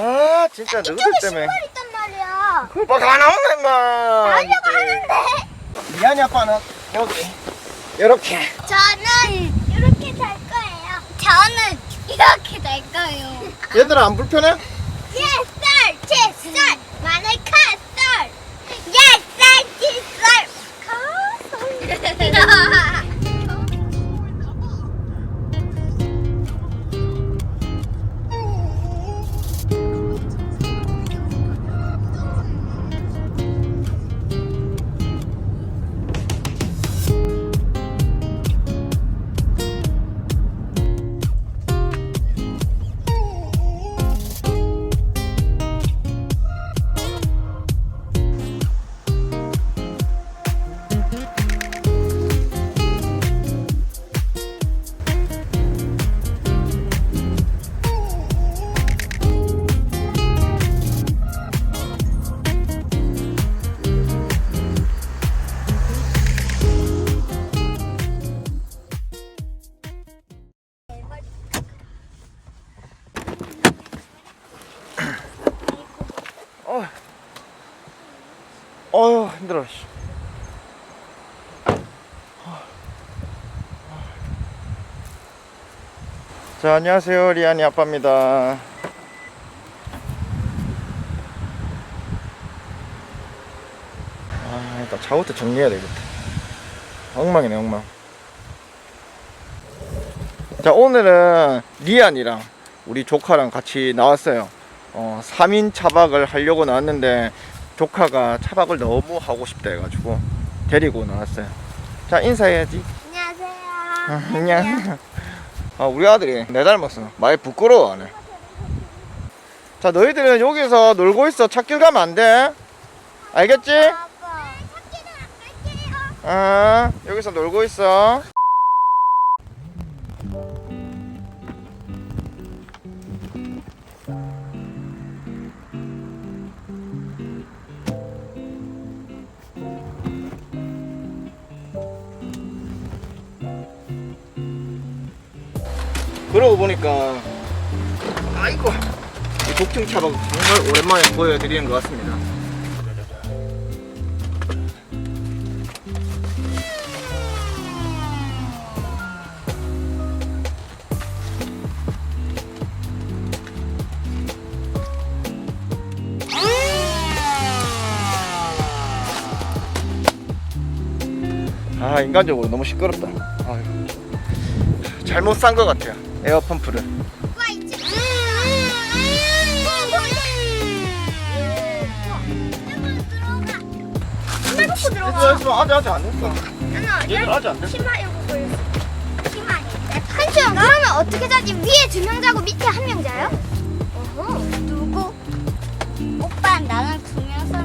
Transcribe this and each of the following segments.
아 진짜 너희들 이쪽에 때문에 신발 있단 말이야. 그거 다 나온다 임마 하려고 하는데. 미안이 아빠는 여기 이렇게 저는 이렇게 잘 거예요. 저는 이렇게 될 거예요. 얘들아 안 불편해? 예쌀, 채쌀, 힘들어 씨. 자 안녕하세요. 리안이 아빠입니다. 아 일단 차부터 정리해야 되겠다 엉망이네 엉망. 자 오늘은 리안이랑 우리 조카랑 같이 나왔어요. 어, 3인 차박을 하려고 나왔는데 조카가 차박을 너무 하고 싶다 해가지고 데리고 나왔어요. 자 인사해야지. 안녕하세요. 안녕. 아 우리 아들이 내 닮았어. 많이 부끄러워하네. 자 너희들은 여기서 놀고 있어. 찾길 가면 안 돼. 알겠지? 안 갈게요. 아 여기서 놀고 있어 그러고 보니까 아이고 이 독중 차박 정말 오랜만에 보여드리는 것 같습니다 아 인간적으로 너무 시끄럽다 아이고. 잘못 산 것 같아요 에어 펌프를. 신발 벗고 들어가. 했어 아직 아직 안 했어 얘들 아직 안 됐어 치마 이거 보여. 치마. 한수영 그러면 어떻게 자지? 위에 두 명 자고 밑에 한 명 자요? 어허. 누구? 오빠 나는 두 명서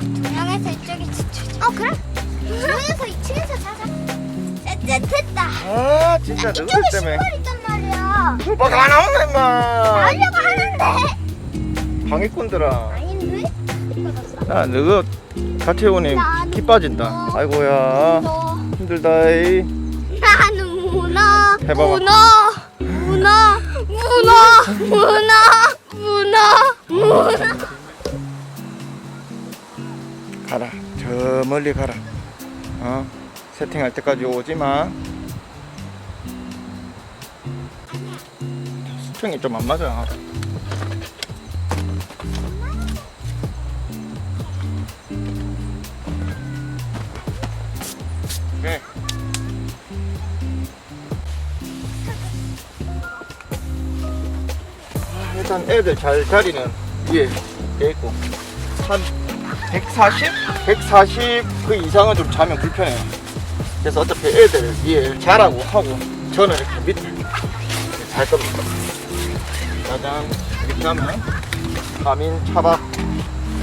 두 명에서 이쪽에 지쳐지. 어 그래? 두 명에서 2층에서 자자. 됐다 됐다. 아 진짜 이쪽에 너희들 때문에 신발 말이야. 오빠 다 나온다 임마 하려고 하는데. 방해꾼들아 아닌데? 야 너가 같이 오니 기 빠진다 아이고야 너 힘들다이 나는 문어. 해봐봐. 문어. 문어. 문어. 문어. 문어. 문어. 가라 저 멀리 가라 어 세팅할 때까지 오지마 수평이 좀 안 맞아 오케이 아, 일단 애들 잘 자리는 위에 돼 있고 한 140? 140 그 이상은 좀 자면 불편해요. 그래서 어차피 애들 위에 자라고 하고 저는 이렇게 밑에 잘 겁니다. 짜잔 이렇게 하면 가민 차박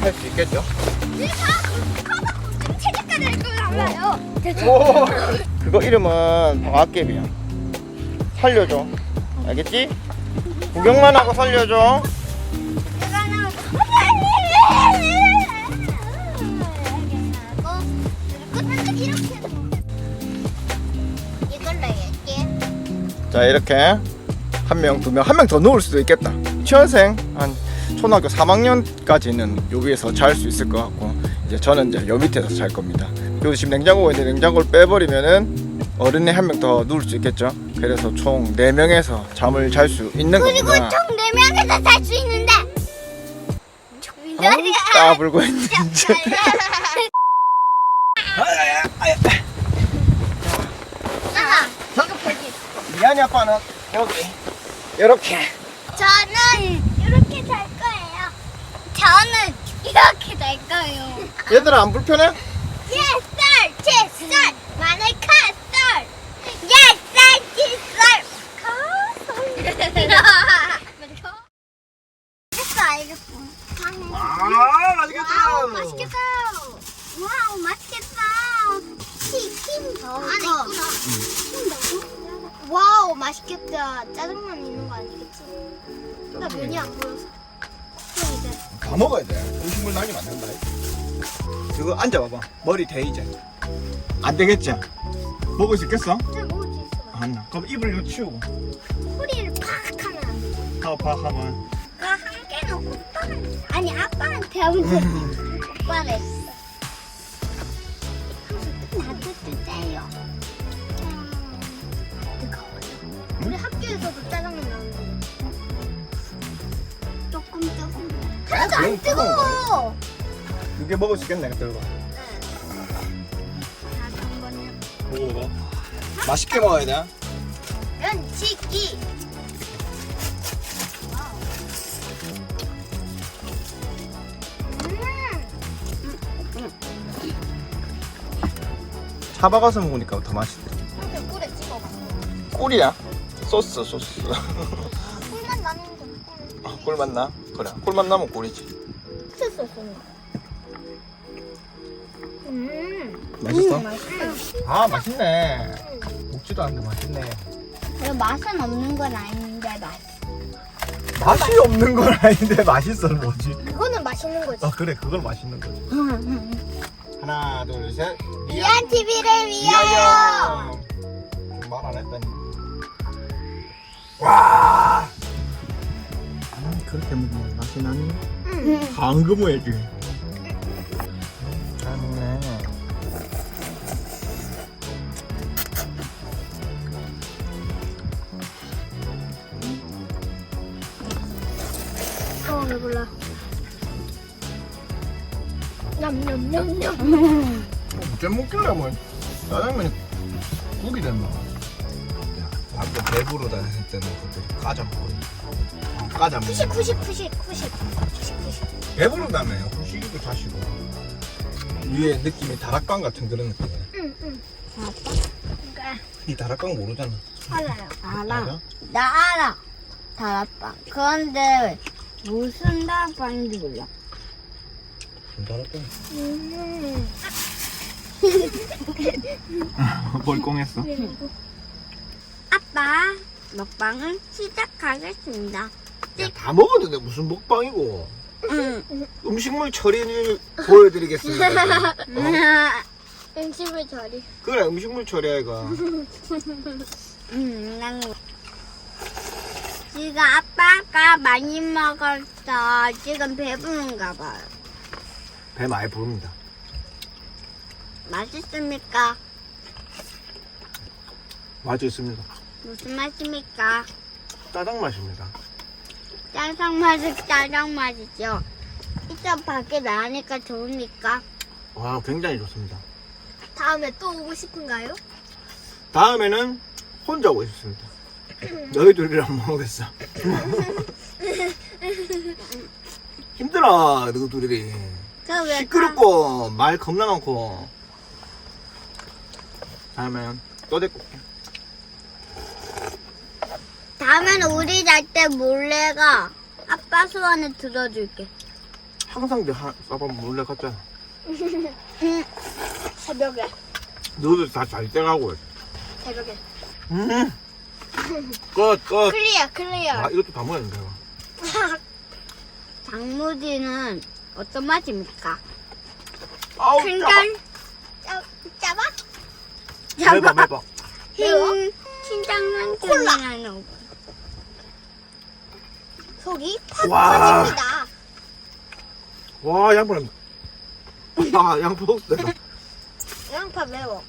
할 수 있겠죠? 할 알아요. 오, 그거 이름은 방앗개비야. 살려줘. 알겠지? 구경만 하고 살려줘. 자 이렇게 한 명, 두 명, 한 명더 놓을 수도 있겠다. 취원생 한 초등학교 3학년까지는 요 위에서 잘 수 있을 것 같고 이제 저는 이제 요 밑에서 잘 겁니다. 그리고 지금 냉장고가 있는데 냉장고를 빼버리면은 어른이 한 명 더 누울 수 있겠죠. 그래서 총 4명에서 잠을 잘 수 있는 그리고 겁니다. 총 4명에서 살수 있는데 아우, 까불고 있는 줄. 아, 보기 미안해 아빠는 여기 이렇게. 저는 이렇게 잘 거예요. 저는 이렇게 잘 거예요. 얘들아 안 불편해? 예쌀, 채쌀, 마늘카 쌀 예쌀, 채쌀, 가설 알겠어, 알겠어 아 맛있겠다. 와우, 맛있겠다. 와우, 맛있겠다. 치킨 안에 치킨 넣고 와우, 맛있겠다. 짜장면 있는 거 아니겠지? 나 면이 안 보여서. 그럼 이제 다 먹어야 돼. 음식물 남기면 안 된다 이거 앉아봐봐. 머리 대 이제. 안 되겠지? 먹을 수 있겠어? 진짜 먹을 수 있어. 안 그럼 입을 요 치우고. 소리를 팍 하면 파파 하면. 아, 한 개는 오빠는 아니 아빠한테 하면 돼. 오빠를 나도 안 뜨거워. 이게 먹을 수 있겠네 나도 한번 해 먹어 먹어 맛있게 먹어야 돼. 면치기. 음. 차박아서 먹으니까 더 맛있다 이렇게 꿀에 찍어 꿀이야? 소스 소스. 꿀만 나는 거 아, 꿀맛 나? 그래 꿀맛 나면 꿀이지. kus었어 음. 맛있어? 맛있어. 아 맛있네. 먹지도 않는데 맛있네. 맛은 없는 건 아닌데 맛. 맛이 없는 건 아닌데 맛있어 뭐지? 그거는 맛있는 거지. 아 그래 그건 맛있는 거지. 하나 둘셋. 미안 TV를 위하여. 말안 했다니. 와! 음, 그렇게 먹으면 맛이 나니? 응. 방금 해야지 잘먹네 어 배불러. 냠냠냠냠. 어째 먹길래 뭐 짜장면이 국이 됐나 아까 배부르다 했을 때는 그때 까자 먹어 어, 까자 먹어 푸식 푸식 푸식 푸식 푸식 푸식. 배부르다며 후식이고 자시고 위에 느낌이 다락방 같은 그런 느낌이야 응 응. 아빠. 이 다락방 모르잖아 알아요. 알아? 나 알아. 다락방. 그런데 무슨 다락방인지 몰라. 다락방 음. 벌꽁했어 아빠, 먹방을 시작하겠습니다. 다 먹었는데 무슨 먹방이고 응. 음식물 처리를 보여드리겠습니다 어? 음식을 저리. 그래 음식물 이거 응, 난 지금 아빠가 많이 먹었어. 지금 배부른가 봐요. 배 많이 부릅니다 맛있습니까? 맛이 있습니다 무슨 맛입니까? 짜장 맛입니다 짜장 맛은 짜장 맛이죠. 이따 밖에 나니까 좋으니까. 와 굉장히 좋습니다 다음에 또 오고 싶은가요? 다음에는 혼자 오고 싶습니다 너희 둘이랑 뭐 먹겠어 힘들어 너희 둘이 그왜 시끄럽고 말 겁나 많고 다음에 또 데리고 올게 다음에는 우리 잘 때 몰래가 아빠 소원을 들어줄게. 항상 내 아빠 몰래 갔잖아 새벽에. 너도 다 잘 때가고 새벽에. 음. 끝, 끝. 클리어 클리어. 아, 이것도 다 먹어야 된다, 이거. 장무지는 어떤 맛입니까? 아우, 짜, 짜봐? 짜봐. 매봐, 매봐. 매워? 신장난 콜라. 콜라는 속이 팍 와. 터집니다. 와 양파 아 양파 없다 양파 매워.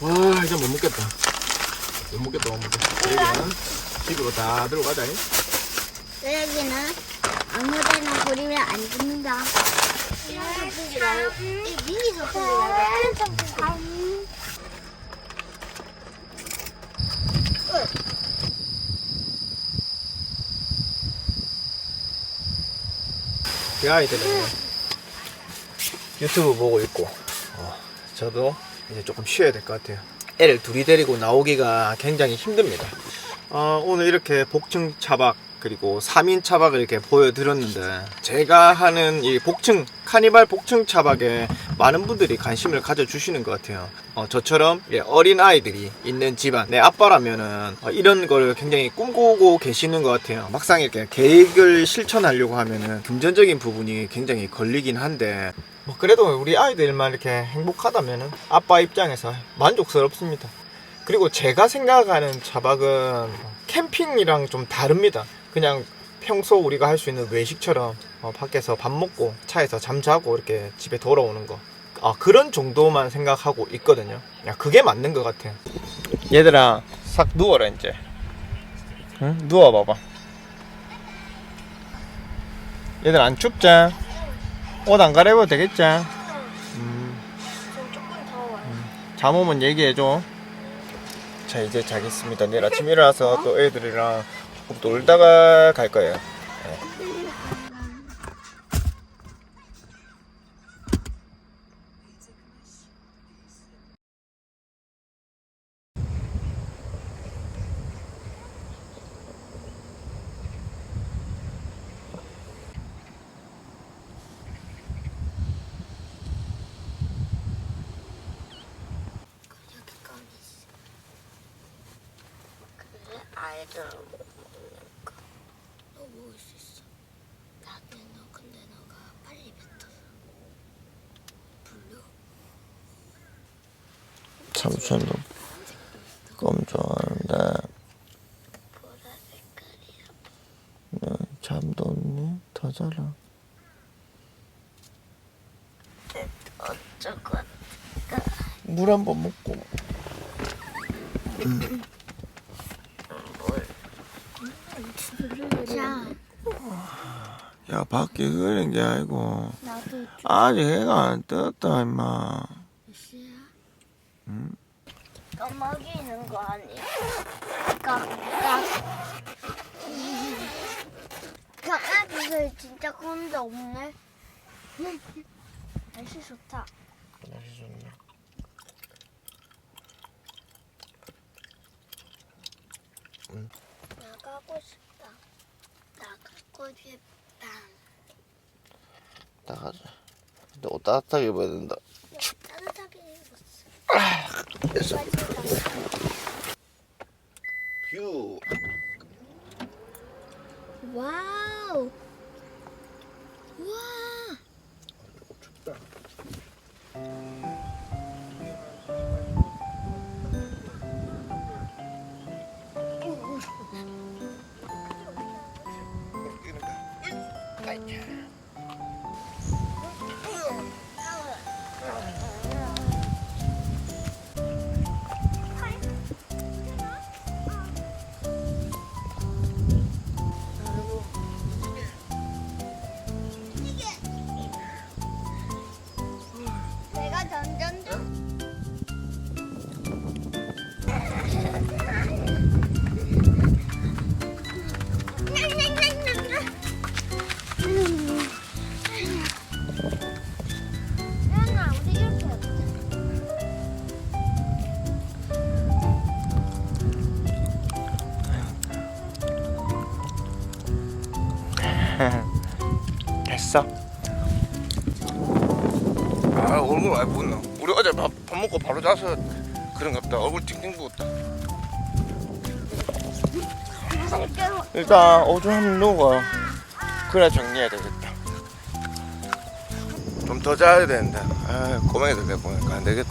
와 이제 못 먹겠다 못 먹겠다 못 먹겠다 여기는 집으로 다 들어가자 쓰레기는 아무데나 버리면 안 됩니다. 이 미니 소스 말고. 그 아이들은 유튜브 보고 있고 어, 저도 이제 조금 쉬어야 될 것 같아요. 애를 둘이 데리고 나오기가 굉장히 힘듭니다. 어, 오늘 이렇게 복층 차박 그리고 3인 차박을 이렇게 보여드렸는데 제가 하는 이 복층 카니발 복층 차박에 많은 분들이 관심을 가져주시는 것 같아요 어, 저처럼 예, 어린 아이들이 있는 집안 내 아빠라면은 어, 이런 걸 굉장히 꿈꾸고 계시는 것 같아요 막상 이렇게 계획을 실천하려고 하면은 금전적인 부분이 굉장히 걸리긴 한데 뭐 그래도 우리 아이들만 이렇게 행복하다면은 아빠 입장에서 만족스럽습니다 그리고 제가 생각하는 차박은 캠핑이랑 좀 다릅니다. 그냥 평소 우리가 할 수 있는 외식처럼 어, 밖에서 밥 먹고 차에서 잠자고 이렇게 집에 돌아오는 거. 아, 그런 정도만 생각하고 있거든요. 야, 그게 맞는 것 같아요. 얘들아, 싹 누워라, 이제. 응? 누워봐봐. 얘들 안 춥자? 옷 안 갈아입어도 되겠지? 음. 조금 더워요. 잠 오면 얘기해줘. 자, 이제 자겠습니다. 내일 아침 일어나서 또 애들이랑 조금 놀다가 갈 거예요. 그래, 아이들 먹는 거. 너 먹을 수 있어. 나한테 너 근데 너가 빨리 뱉어서. 블루. 삼촌도 껌 좋아하는데 보라 색깔이야. 너 잠도 없니? 더 자라. 어쩌고. 물한 번 먹고. 자, 야, 밖에 흐린 게 아니고 나도 아직 해가 안 떴다, 임마. 주시야. 응? 까마귀는 거 아니야? 깍깍. 강아지들 진짜 큰데 없네. 날씨 좋다. 날씨 좋네. 나가고 싶다. 나가고 싶다. 나가자. 근데 옷 따뜻하게 입어야 된다. 따뜻하게 입었어. 됐어. 뷰. 와우. 와. 춥다. 됐어. 아 얼굴 많이 부었나? 우리 어제 밥, 밥 먹고 바로 자서 그런갑다. 얼굴 팅팅 부었다. 일단 오줌 한번 누워. 그래 정리해야 되겠다. 좀 더 자야 되는데. 아 고맹이들 데리고 오니까 안 되겠다.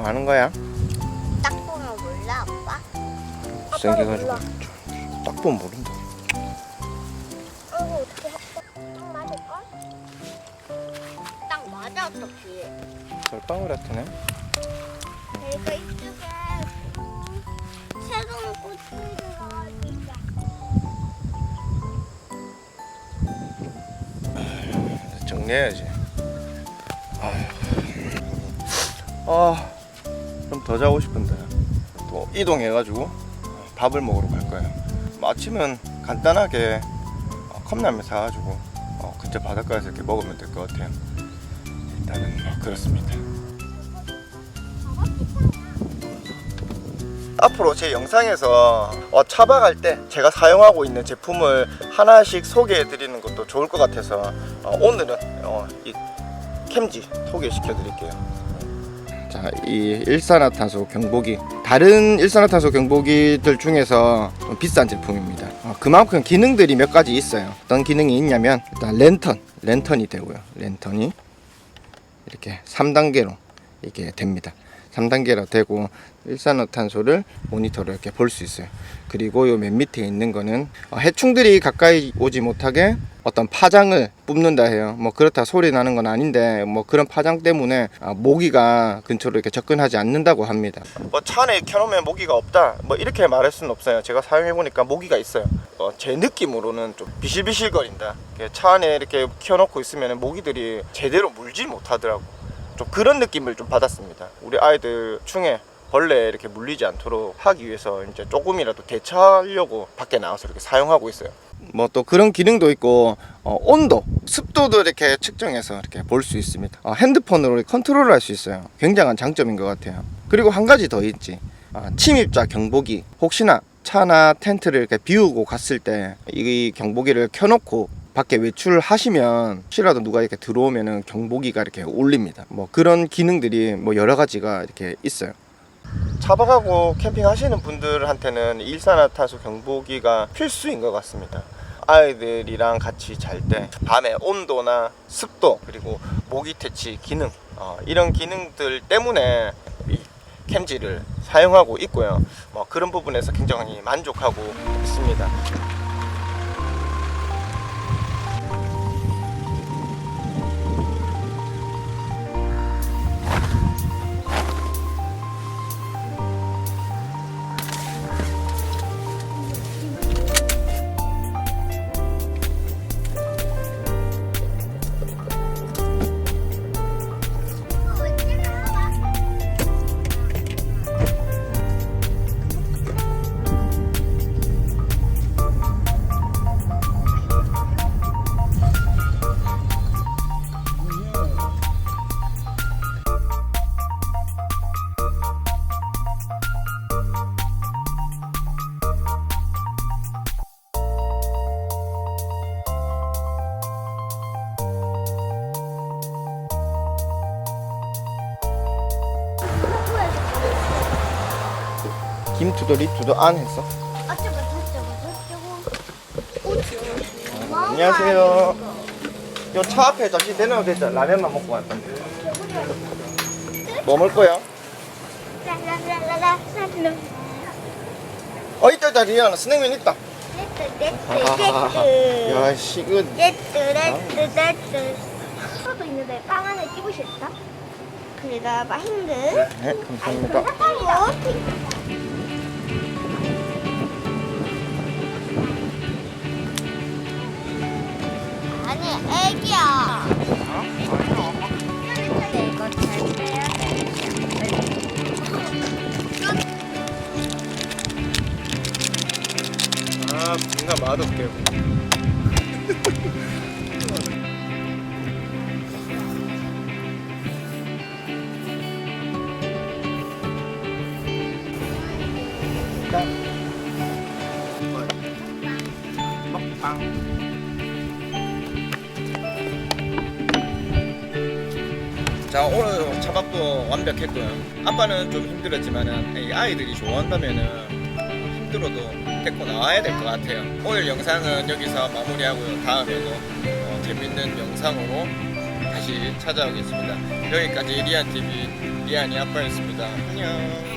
뭐 하는 거야? 딱 보면 몰라 아빠? 생겨가지고. 딱 보면 모른다. 이거 어떻게 했어? 딱 맞을걸? 딱 맞아 어떻게 별방울 같으네. 내가 이쪽에 새로운 꽃을 들어가니까 정리해야지. 아, 좀 더 자고 싶은데 또 이동해가지고 밥을 먹으러 갈 거예요. 뭐 아침은 간단하게 어, 컵라면 사가지고 어, 근처 바닷가에서 이렇게 먹으면 될 것 같아요. 일단은 뭐 그렇습니다. 앞으로 제 영상에서 어, 차박할 때 제가 사용하고 있는 제품을 하나씩 소개해 드리는 것도 좋을 것 같아서 어, 오늘은 어, 이 캠지 소개시켜 드릴게요. 자, 이 일산화탄소 경보기 다른 일산화탄소 경보기들 중에서 좀 비싼 제품입니다. 어, 그만큼 기능들이 몇 가지 있어요. 어떤 기능이 있냐면 일단 랜턴, 랜턴이 되고요. 랜턴이 이렇게 3단계로 이게 됩니다. 3단계로 되고 일산화탄소를 모니터로 이렇게 볼 수 있어요. 그리고 요 맨 밑에 있는 거는 어, 해충들이 가까이 오지 못하게 어떤 파장을 뿜는다 해요. 뭐 그렇다 소리 나는 건 아닌데 뭐 그런 파장 때문에 아, 모기가 근처로 이렇게 접근하지 않는다고 합니다. 뭐 차 안에 켜놓으면 모기가 없다. 뭐 이렇게 말할 수는 없어요. 제가 사용해 보니까 모기가 있어요. 어, 제 느낌으로는 좀 비실비실거린다. 차 안에 이렇게 켜놓고 있으면 모기들이 제대로 물질 못하더라고. 좀 그런 느낌을 좀 받았습니다. 우리 아이들 중에 벌레 이렇게 물리지 않도록 하기 위해서 이제 조금이라도 대처하려고 밖에 나와서 이렇게 사용하고 있어요. 뭐 또 그런 기능도 있고 어, 온도, 습도도 이렇게 측정해서 이렇게 볼 수 있습니다. 어, 핸드폰으로 컨트롤할 수 있어요. 굉장한 장점인 것 같아요. 그리고 한 가지 더 있지. 아, 침입자 경보기. 혹시나 차나 텐트를 이렇게 비우고 갔을 때 이 경보기를 켜놓고 밖에 외출하시면 혹시라도 누가 이렇게 들어오면은 경보기가 이렇게 울립니다. 뭐 그런 기능들이 뭐 여러 가지가 이렇게 있어요. 차박하고 캠핑하시는 분들한테는 일산화탄소 경보기가 필수인 것 같습니다. 아이들이랑 같이 잘 때 밤에 온도나 습도 그리고 모기 퇴치 기능 어, 이런 기능들 때문에 이 캠지를 사용하고 있고요. 뭐 그런 부분에서 굉장히 만족하고 있습니다. 김투도 리투도 안 했어? 어쩌고 저쩌고 저쩌고 안녕하세요. 요 차 앞에 잠시 대놓으면 됐죠. 라면만 먹고 갈 건데. 뭐 먹을 거야? 라라라라라 어 있다 있다 리아나 스낵면 있다. 떼뜨 야 씨, 이거 떼뜨 떼뜨 떼뜨 도 있는데 빵 안에 끼고 싶다 그래가 맛있는 네 감사합니다. 애기야 아 뭔가 맛없게. 자 오늘 차밥도 완벽했고요. 아빠는 좀 힘들었지만은 이 아이들이 좋아한다면은 힘들어도 데리고 나와야 될 것 같아요. 오늘 영상은 여기서 마무리하고요. 다음에도 어, 재밌는 영상으로 다시 찾아오겠습니다. 여기까지 리안 TV 리안이 아빠였습니다. 안녕.